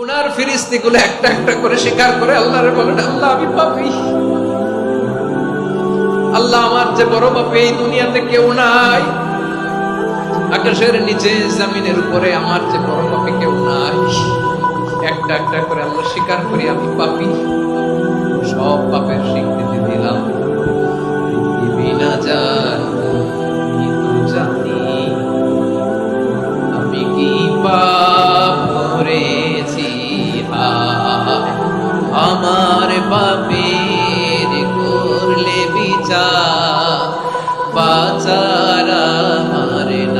গুনার ফিরিস্তি গুলো একটা একটা করে স্বীকার করে আল্লাহরে বলেন, আল্লাহ, আমি পাপি। আল্লাহ আমার যে বড় বাপে এই দুনিয়াতে কেউ নাই। আকাশের নিচে, জামিনের উপরে আমার যে বড় বাপে কেউ নাই। একটা একটা করে আল্লাহ স্বীকার করি, আমি পাপি। পাপের করলে বিচার বাচারা মারে না।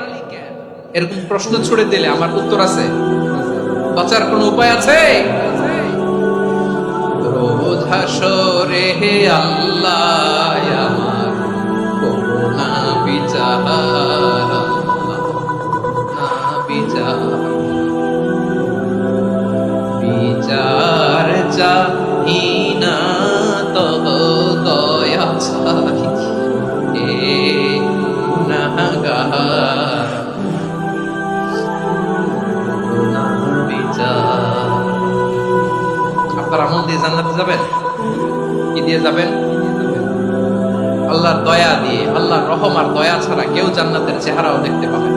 এরকম প্রশ্ন ছুড়ে দিলে আমার উত্তর আছে। বাঁচার কোনো উপায় আছে? রোজ হাসরে হে আল্লাহ, আমার করুণা বিচার। বিচার। বিচার চাহি না তব। জান্নাতে যাবেন? কি দিয়ে যাবেন? আল্লাহর দয়া দিয়ে, আল্লাহর রহমার দয়া ছাড়া কেউ জান্নাতের চেহারাও দেখতে পাবেন